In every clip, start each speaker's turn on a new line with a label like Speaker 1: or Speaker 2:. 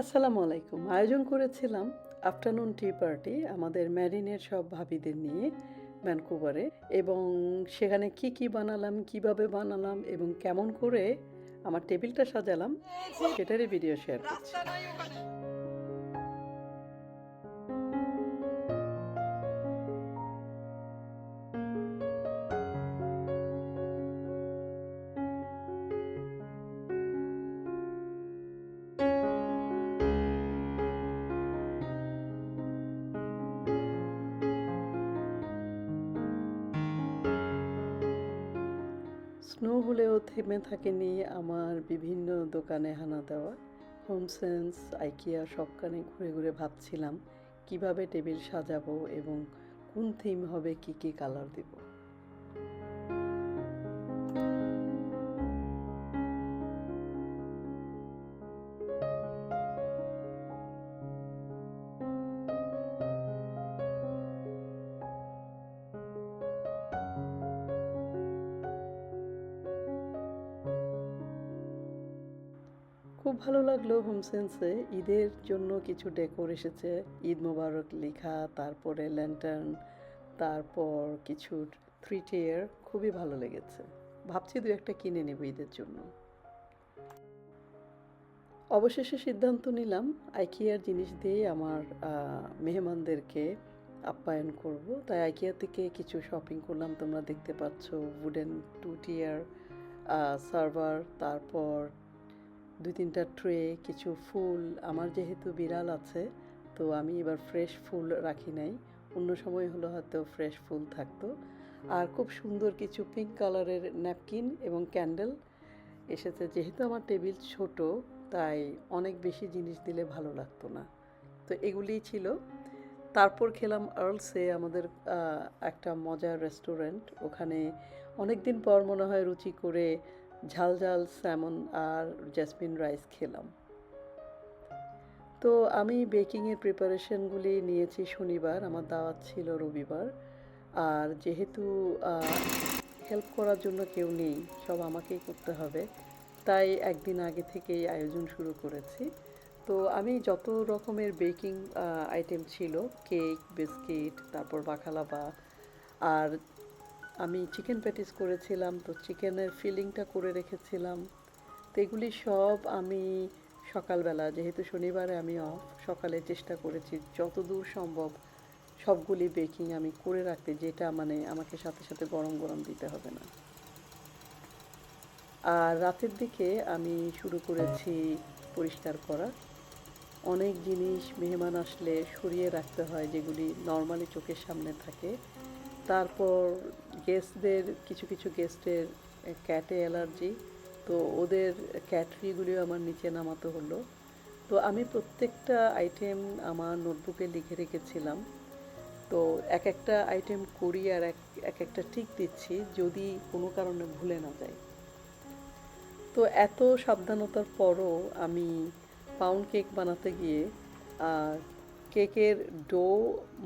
Speaker 1: আসসালামু আলাইকুম। আয়োজন করেছিলাম আফটারনুন টি পার্টি আমাদের ম্যারিনের সব ভাবিদের নিয়ে ভ্যানকুভারে এবং সেখানে কি কি বানালাম কীভাবে বানালাম এবং কেমন করে আমার টেবিলটা সাজালাম সেটারই ভিডিও শেয়ার করছি। স্নো হলেও থেমে থাকেনি আমার বিভিন্ন দোকানে হানা দেওয়া। হোমসেন্স, আইকিয়া সবখানে ঘুরে ঘুরে ভাবছিলাম, কীভাবে টেবিল সাজাবো এবং কোন থিম হবে, কি কি কালার দেব। খুব ভালো লাগল হোমসেন্সে ঈদের জন্য কিছু ডেকোর এসেছে, ঈদ মোবারক লেখা, তারপরে ল্যান্টার্ন, তারপর কিছু থ্রি টিয়ার খুবই ভালো লেগেছে। ভাবছি দু একটা কিনে নেব ঈদের জন্য। অবশেষে সিদ্ধান্ত নিলাম আইকিয়ার জিনিস দিয়ে আমার মেহমানদেরকে আপ্যায়ন করব। তাই আইকিয়া থেকে কিছু শপিং করলাম, তোমরা দেখতে পাচ্ছ উডেন টু টিয়ার সার্ভার তারপর দুই তিনটা ট্রে, কিছু ফুল, আমার যেহেতু বিড়াল আছে, তো আমি এবার ফ্রেশ ফুল রাখি নাই। অন্য সময় হলো হয়তো ফ্রেশ ফুল থাকতো। আর খুব সুন্দর কিছু পিঙ্ক কালারের ন্যাপকিন এবং ক্যান্ডেল এসেছে। যেহেতু আমার টেবিল ছোট, তাই অনেক বেশি জিনিস দিলে ভালো লাগতো না। তো এগুলিই ছিল। তারপর খেলাম আর্লসে আমাদের একটা মজার রেস্টুরেন্ট ওখানে অনেক দিন পর মনে হয় রুচি করে ঝাল ঝাল স্যামন আর জেসমিন রাইস খেলাম। তো আমি বেকিংয়ের প্রিপারেশনগুলি নিয়েছি শনিবার, আমার দাওয়াত ছিল রবিবার। আর যেহেতু হেল্প করার জন্য কেউ নেই, সব আমাকেই করতে হবে, তাই একদিন আগে থেকেই আয়োজন শুরু করেছি। তো আমি যত রকমের বেকিং আইটেম ছিল, কেক, বিস্কিট, তারপর বাখালাবা আর আমি চিকেন প্যাটিস করেছিলাম, তো চিকেনের ফিলিংটা করে রেখেছিলাম। তো এগুলি সব আমি সকালবেলা, যেহেতু শনিবারে আমি অফ সকালে চেষ্টা করেছি যতদূর সম্ভব সবগুলি বেকিং আমি করে রাখতে, যেটা মানে আমাকে সাথে সাথে গরম গরম দিতে হবে না। আর রাতের দিকে আমি শুরু করেছি পরিষ্কার করা। অনেক জিনিস, মেহমান আসলে সরিয়ে রাখতে হয় যেগুলি নর্মালি চোখের সামনে থাকে। তারপর গেস্টদের কিছু কিছু গেস্টের ক্যাটে অ্যালার্জি তো ওদের ক্যাটরিগুলিও আমার নিচে নামাতে হলো। তো আমি প্রত্যেকটা আইটেম আমার নোটবুকে লিখে রেখেছিলাম। তো এক একটা আইটেম করি আর এক এক একটা ঠিক দিচ্ছি যদি কোনো কারণে ভুলে না যায়। তো এত সাবধানতার পরও আমি পাউন্ড কেক বানাতে গিয়ে কেকের ডো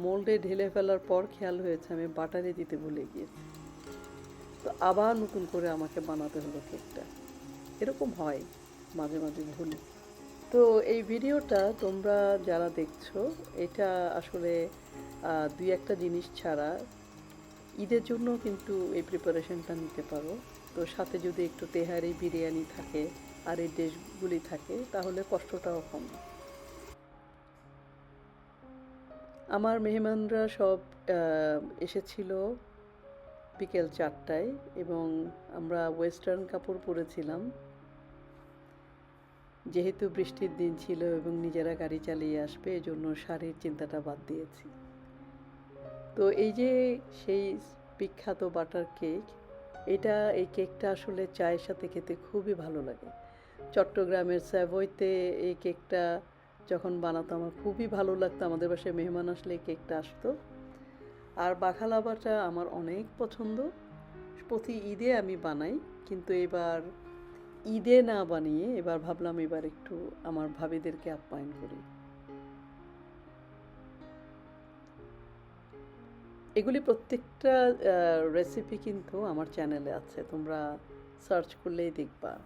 Speaker 1: মোল্ডে ঢেলে ফেলার পর খেয়াল হয়েছে, আমি বাটারে দিতে ভুলে গিয়েছি। তো আবার নতুন করে আমাকে বানাতে হলো কেকটা। এরকম হয়, মাঝে মাঝে ভুল। তো এই ভিডিওটা তোমরা যারা দেখছ, এটা আসলে দুই একটা জিনিস ছাড়া ঈদের জন্য কিন্তু এই প্রিপারেশনটা নিতে পারো। তো সাথে যদি একটু তেহারি বিরিয়ানি থাকে, আর এই ডিশগুলি থাকে, তাহলে কষ্টটাও কম। আমার মেহমানরা সব এসেছিল বিকেল চারটায় এবং আমরা ওয়েস্টার্ন কাপড় পরেছিলাম। যেহেতু বৃষ্টির দিন ছিল এবং নিজেরা গাড়ি চালিয়ে আসবে, এজন্য শাড়ির চিন্তাটা বাদ দিয়েছি। তো এই যে সেই বিখ্যাত বাটার কেক, এটা এই কেকটা আসলে চায়ের সাথে খেতে খুবই ভালো লাগে। চট্টগ্রামের স্যাভইতে এই কেকটা যখন বানাতো আমার খুবই ভালো লাগতো। আমাদের বাসায় মেহমান আসলে কেকটা আসতো। আর বাখালাবাটা আমার অনেক পছন্দ। প্রতি ঈদে আমি বানাই, কিন্তু এবার ঈদে না বানিয়ে এবার ভাবলাম এবার একটু আমার ভাবিদেরকে আপ্যায়ন করি। এগুলি প্রত্যেকটা রেসিপি কিন্তু আমার চ্যানেলে আছে। তোমরা সার্চ করলেই দেখবা।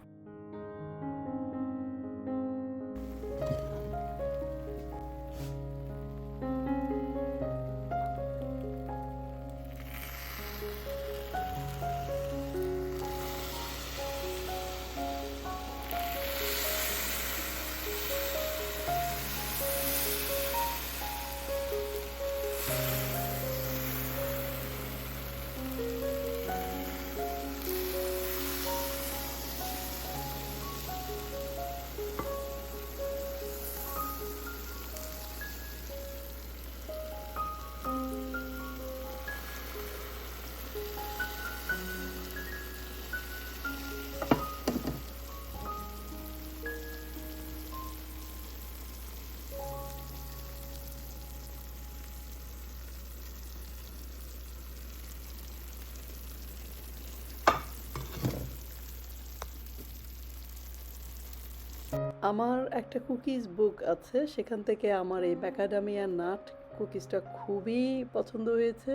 Speaker 1: আমার একটা কুকিজ বুক আছে, সেখান থেকে আমার এই ম্যাকাডামিয়া নাট কুকিজটা খুবই পছন্দ হয়েছে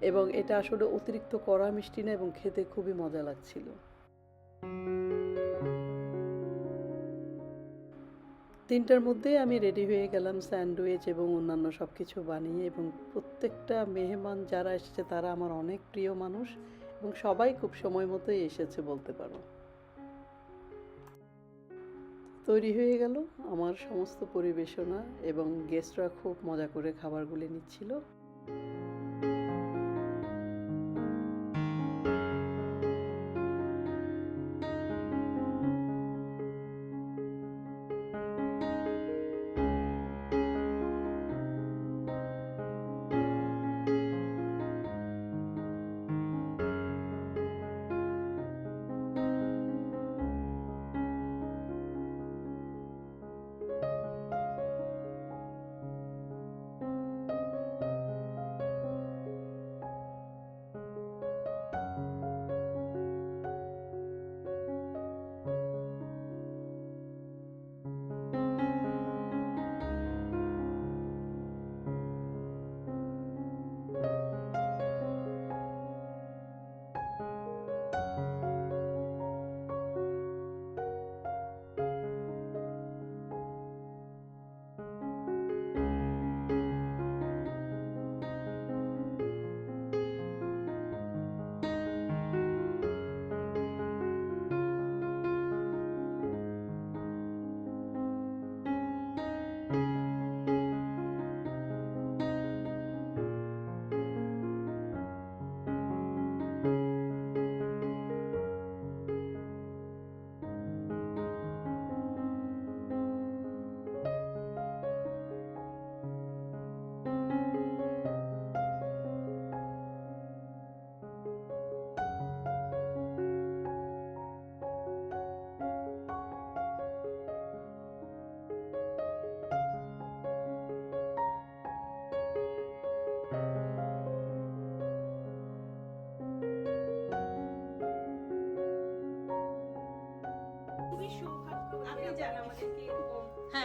Speaker 1: এবং এটা আসলে অতিরিক্ত কড়া মিষ্টি না এবং খেতে খুবই মজা লাগছিল। তিনটার মধ্যে আমি রেডি হয়ে গেলাম স্যান্ডউইচ এবং অন্যান্য সব কিছু বানিয়ে এবং প্রত্যেকটা মেহমান যারা এসেছে তারা আমার অনেক প্রিয় মানুষ এবং সবাই খুব সময় মতোই এসেছে বলতে পারো। তৈরি হয়ে গেল। আমার সমস্ত পরিবেশনা এবং গেস্টরা খুব মজা করে খাবারগুলি নিচ্ছিল।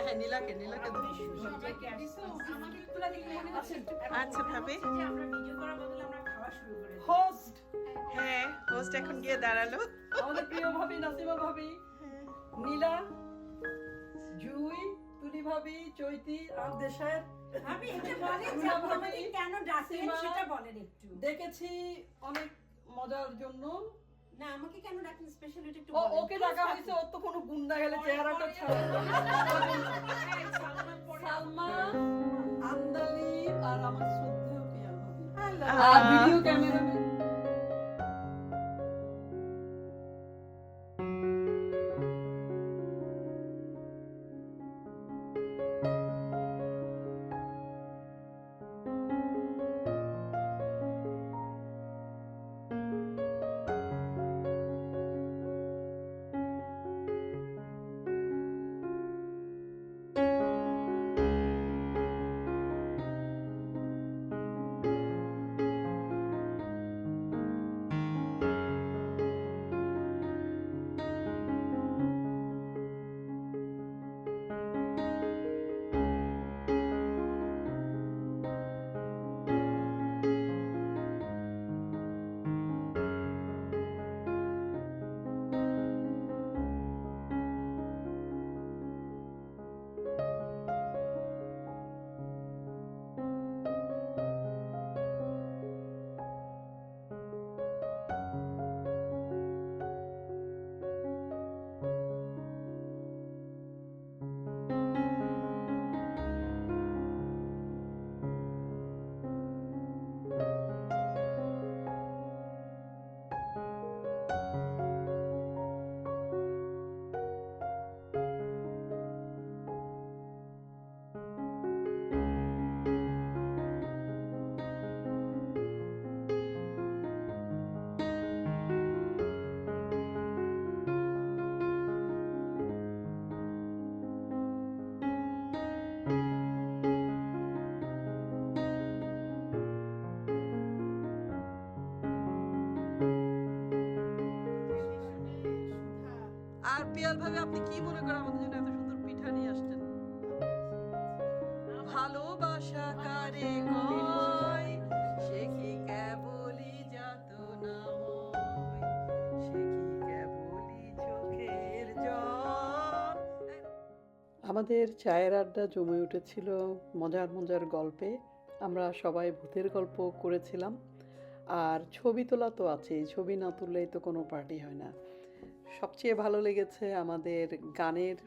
Speaker 1: হ্যাঁ হ্যাঁ নীলাকে নীলাকে
Speaker 2: মনে
Speaker 3: আচ্ছা, ভাবি।
Speaker 1: হোস্ট
Speaker 3: হ্যাঁ হোস্ট এখন গিয়ে দাঁড়াল।
Speaker 1: আমাদের প্রিয় ভাবি নাসিমা ভাবি নীলা জুই তুলি ভাবি চৈতি আর দেশের
Speaker 2: এটা যে আমাকে কেন সেটা বলেন একটু।
Speaker 1: দেখেছি অনেক মজার জন্য।
Speaker 2: না আমাকে কেন ডাকেন স্পেশালি একটু
Speaker 1: ও ওকে ডাকা হয়েছে? ওর তো কোনো গুন্ডা গেলে চেহারাটা ছাড়া
Speaker 2: হ্যাঁ,
Speaker 1: সালমা আন্দালিব আর আমার শ্রদ্ধেয় ভাবি। ভিডিও ক্যামেরাম্যান আর পিয়াল ভাবে আপনি কি মনে করেন আমাদের জন্য এত সুন্দর
Speaker 4: পিঠা নিয়ে ভালোবাসা কারে কয়, সে কি কেবলই না সে কি কেবলই চোখের জল?
Speaker 1: আমাদের চায়ের আড্ডা জমে উঠেছিল মজার মজার গল্পে। আমরা সবাই ভূতের গল্প করেছিলাম। আর ছবি তোলা তো আছেই, ছবি না তুললেই তো কোনো পার্টি হয় না। সবচেয়ে ভালো লেগেছে আমাদের গানের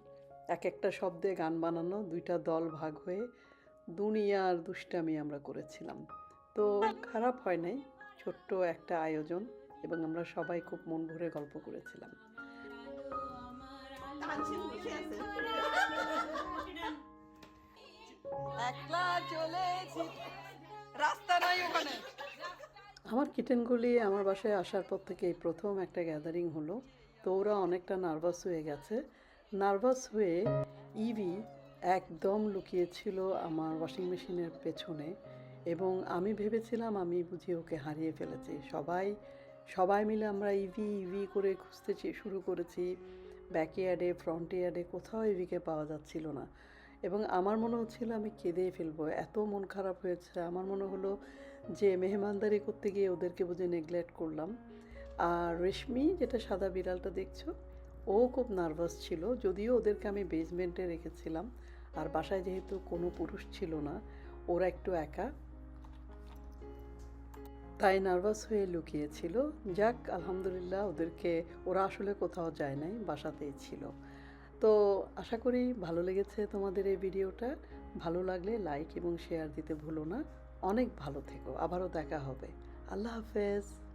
Speaker 1: এক একটা শব্দে গান বানানো দুইটা দল ভাগ হয়ে দুনিয়ার দুষ্টামি আমরা করেছিলাম। তো খারাপ হয় নাই ছোট্ট একটা আয়োজন এবং আমরা সবাই খুব মন ভরে গল্প করেছিলাম।
Speaker 4: রাস্তা নাই ওখানে।
Speaker 1: আমার কিটেনগুলি আমার বাসায় আসার পর থেকে প্রথম একটা গ্যাদারিং হলো। তো ওরা অনেকটা নার্ভাস হয়ে গেছে। নার্ভাস হয়ে ইভি একদম লুকিয়েছিল আমার ওয়াশিং মেশিনের পেছনে এবং আমি ভেবেছিলাম আমি বুঝি ওকে হারিয়ে ফেলেছি। সবাই সবাই মিলে আমরা ইভি ইভি করে খুঁজতে শুরু করেছি। ব্যাকইয়ার্ডে ফ্রন্ট ইয়ার্ডে কোথাও ইভিকে পাওয়া যাচ্ছিল না এবং আমার মনে হচ্ছিল আমি কেঁদেই ফেলব। এত মন খারাপ হয়েছে। আমার মনে হলো যে মেহমানদারি করতে গিয়ে ওদেরকে বুঝে নেগলেক্ট করলাম। আর রেশমি, যেটা সাদা বিড়ালটা দেখছ, ও খুব নার্ভাস ছিল, যদিও ওদেরকে আমি বেসমেন্টে রেখেছিলাম। আর বাসায় যেহেতু কোনো পুরুষ ছিল না, ওরা একটু একা। তাই নার্ভাস হয়ে লুকিয়েছিল। যাক, আলহামদুলিল্লাহ, ওদেরকে, ওরা আসলে কোথাও যায় নাই, বাসাতেই ছিল। তো আশা করি ভালো লেগেছে তোমাদের এই ভিডিওটা। ভালো লাগলে লাইক এবং শেয়ার দিতে ভুলো না। অনেক ভালো থেকো। আবারও দেখা হবে। আল্লাহ হাফেজ।